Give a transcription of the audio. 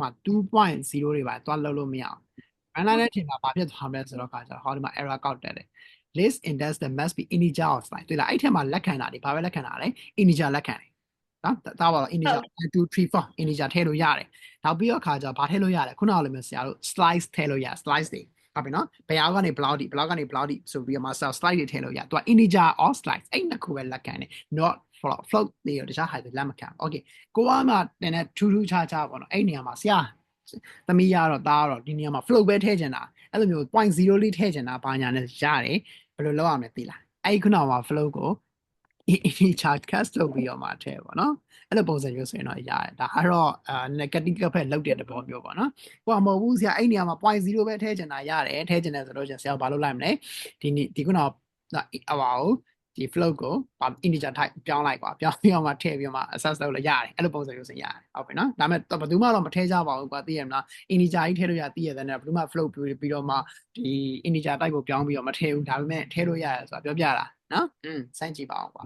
မှာ2.0တွေပါသွားလုပ်လို့မရအောင် run လိုက်တဲ့အချိန်မှာဘာဖြစ်သွားမလဲဆိုတော့ခါကျတော့ဟောဒီမှာ error ကောက်တက်တယ် list index that must be integer of size တွေ့လားအဲ့ထက်မှာလက်ခံတာတွေဘာပဲလက်ခံတာလဲ integer လက်ခံတယ်နော်ဒါပါတော့ integer 1 2 3 4 integer ထည့်လို့ရတယ်နောက်ပြီးတော့ခါကျတော့ဘာထည့်လို့ရတယ်ခုနကလိုမျိုးဆရာတို့ slice ထည့်လို့ရ slice တွေဟုတ်ပြီနော်ဘယ်အောက်ကနေ block ဒီ block ကနေ block ဒီဆိုပြီးတော့မှ cell slide တွေထည့်လို့ရသူက integer or slice အဲ့နှစ်ခုပဲလက်ခံတယ် not float float တွေရောတခြားဟာတွေလက်မခံဘူး okay ကိုကမှတင်တဲ့ထူးထူးခြားခြားပေါ့နော်အဲ့နေရာမှာဆရာသမီးရတော့တားတော့ဒီနေရာမှာ float ပဲထည့်ချင်တာအဲ့လိုမျိုး0.0လေးထည့်ချင်တာဘာညာနဲ့ရတယ်ဘယ်လိုလုပ်ရမလဲသိလားအဲ့ဒီခုနကမှာ float ကို integer cast လုပ်ပြီးတော့မှထည့်ပေါ့နော်အဲ့လိုပုံစံမျိုးဆိုရင်တော့ရတယ်ဒါကတော့အာ negative ကဖက်လောက်တဲ့သဘောမျိုးပေါ့နော်ကိုကမဟုတ်ဘူးဆရာအဲ့နေရာမှာ0.0ပဲထည့်ချင်တာရတယ်ထည့်ချင်တယ်ဆိုတော့ဆရာဘာလုပ်လိုက်မလဲဒီနေ့ဒီခုနကဟပါကို ဒီ float ကို integer type ပြောင်းလိုက်ကွာပြောင်းပြီးတော့မှထည့်ပြီးတော့မှ access လုပ်လို့ရတယ်အဲ့လိုပုံစံမျိုးဆိုရတယ်ဟုတ်ပြီနော်ဒါပေမဲ့ဘယ်သူမှတော့မထည့်ကြပါဘူးကွာသိရမလား integer ကြီးထည့်လို့ရသိရတယ်နဲ့ဘယ်သူမှ float ပြီးတော့မှဒီ integer type ကိုပြောင်းပြီးတော့မထည့်ဘူးဒါပေမဲ့ထည့်လို့ရတယ်ဆိုတာပြောပြတာနော်อืมစမ်းကြည့်ပါအောင်ကွာ